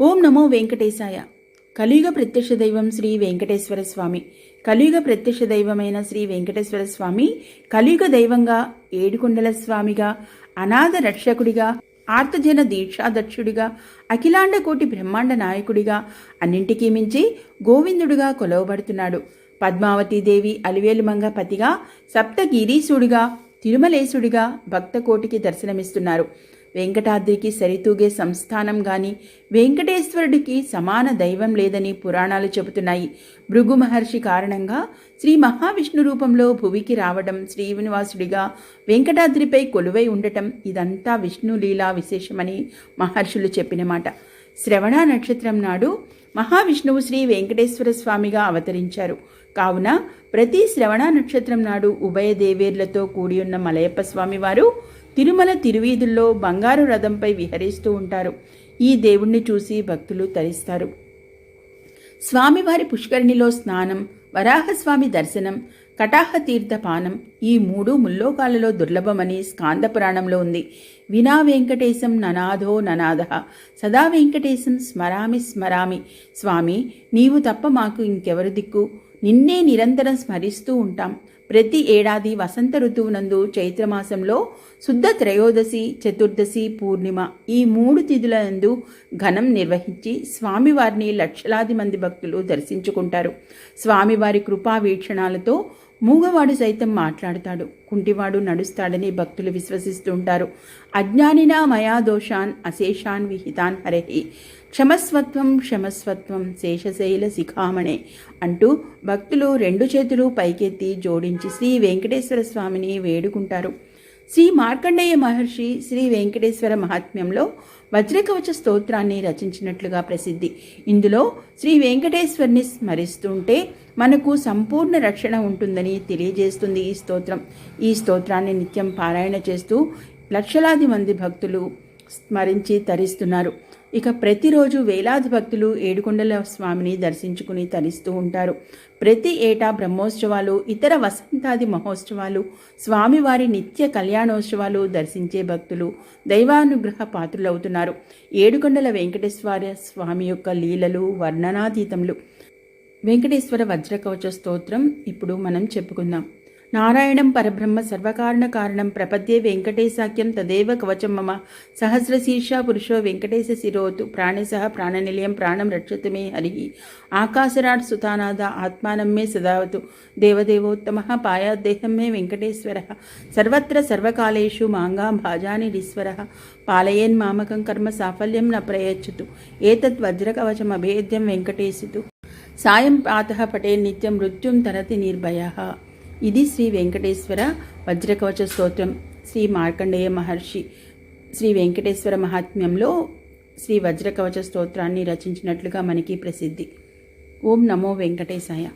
ఓం నమో వెంకటేశాయ. కలియుగ ప్రత్యక్ష దైవం శ్రీ వెంకటేశ్వర స్వామి. కలియుగ ప్రత్యక్ష దైవమైన శ్రీ వెంకటేశ్వర స్వామి కలియుగ దైవంగా ఏడుకొండల స్వామిగా అనాథ రక్షకుడిగా ఆర్తజన దీక్షాదక్షుడిగా అఖిలాండ కోటి బ్రహ్మాండ నాయకుడిగా అన్నింటికీ మించి గోవిందుడుగా కొలవబడుతున్నాడు. పద్మావతీదేవి అలివేలుమంగ పతిగా సప్తగిరీశుడిగా తిరుమలేశుడిగా భక్తకోటికి దర్శనమిస్తున్నారు. వెంకటాద్రికి సరితూగే సంస్థానం గాని వెంకటేశ్వరుడికి సమాన దైవం లేదని పురాణాలు చెబుతున్నాయి. భృగు మహర్షి కారణంగా శ్రీ మహావిష్ణు రూపంలో భువికి రావడం శ్రీనివాసుడిగా వెంకటాద్రిపై కొలువై ఉండటం ఇదంతా విష్ణు లీలా విశేషమని మహర్షులు చెప్పిన మాట. శ్రవణ నక్షత్రం నాడు మహావిష్ణువు శ్రీ వెంకటేశ్వర స్వామిగా అవతరించారు. కావున ప్రతి శ్రవణ నక్షత్రం నాడు ఉభయ దేవేర్లతో కూడి ఉన్న మలయప్ప స్వామివారు తిరుమల తిరువీధుల్లో బంగారు రథంపై విహరిస్తూ ఉంటారు. ఈ దేవుణ్ణి చూసి భక్తులు తరిస్తారు. స్వామివారి పుష్కరిణిలో స్నానం వరాహస్వామి దర్శనం కటాహతీర్థ పానం ఈ మూడు ముల్లోకాలలో దుర్లభమని స్కాంద పురాణంలో ఉంది. వినా వెంకటేశం ననాథో ననాథ సదా వెంకటేశం స్మరామి స్మరామి. స్వామి నీవు తప్ప మాకు ఇంకెవరు దిక్కు? నిన్నే నిరంతరం స్మరిస్తూ ఉంటాం. ప్రతి ఏడాది వసంత ఋతువునందు చైత్రమాసంలో శుద్ధ త్రయోదశి చతుర్దశి పూర్ణిమ ఈ మూడు తిథులందు ఘనం నిర్వహించి స్వామివారిని లక్షలాది మంది భక్తులు దర్శించుకుంటారు. స్వామివారి కృపా వీక్షణాలతో మూగవాడు సైతం మాట్లాడతాడు. కుంటివాడు నడుస్తాడని భక్తులు విశ్వసిస్తుంటారు. అజ్ఞానినా మయా దోషాన్ అశేషాన్ విహితాన్ హరహి. క్షమస్వత్వం క్షమస్వత్వం శేషశైల శిఖామణే అంటూ భక్తులు రెండు చేతులు పైకెత్తి జోడించి శ్రీ వెంకటేశ్వర స్వామిని వేడుకుంటారు. శ్రీ మార్కండేయ మహర్షి శ్రీ వెంకటేశ్వర మహాత్మ్యంలో వజ్రకవచ స్తోత్రాన్ని రచించినట్లుగా ప్రసిద్ధి. ఇందులో శ్రీ వెంకటేశ్వరిని స్మరిస్తుంటే మనకు సంపూర్ణ రక్షణ ఉంటుందని తెలియజేస్తుంది ఈ స్తోత్రం. ఈ స్తోత్రాన్ని నిత్యం పారాయణ చేస్తూ లక్షలాది మంది భక్తులు స్మరించి తరిస్తున్నారు. ఇక ప్రతిరోజు వేలాది భక్తులు ఏడుకొండల స్వామిని దర్శించుకుని తరిస్తూ ఉంటారు. ప్రతి ఏటా బ్రహ్మోత్సవాలు ఇతర వసంతాది మహోత్సవాలు స్వామివారి నిత్య కళ్యాణోత్సవాలు దర్శించే భక్తులు దైవానుగ్రహ పాత్రులవుతున్నారు. ఏడుకొండల వెంకటేశ్వర స్వామి యొక్క లీలలు వర్ణనాతీతములు. వెంకటేశ్వర వజ్రకవచ స్తోత్రం ఇప్పుడు మనం చెప్పుకుందాం. నారాయణం పరబ్రహ్మ సర్వకారణ కారణం ప్రపద్యే వెంకటేశాఖ్యం తదేవ కవచం మమ. సహస్రశీర్ష పురుషో వెంకటేశ శిరోతు. ప్రాణిస ప్రాణనిలయం ప్రాణం రక్షతు మే హరి. ఆకాశరాట్ సుతానాథ ఆత్మానం మే సదావతు. దేవదేవోత్తమ పాయాదేహం మే వెంకటేశ్వర. సర్వత్ర సర్వకాలేషు మాంగా భాజానిరీశ్వర పాలయేన్ మామకం కర్మ సాఫల్యం న ప్రయచ్చతు. ఏతద్ వజ్రకవచమభేద్యం వెంకటేశితు. సాయం ప్రాతః పటే నిత్యం మృత్యుం తరతి నిర్భయ. ఇది శ్రీ వెంకటేశ్వర వజ్రకవచ స్తోత్రం శ్రీ మార్కండేయ మహర్షి. శ్రీ వెంకటేశ్వర మహాత్మ్యంలో శ్రీ వజ్రకవచ స్తోత్రాన్ని రచించినట్లుగా మనకి ప్రసిద్ధి. ఓం నమో వెంకటేశాయ.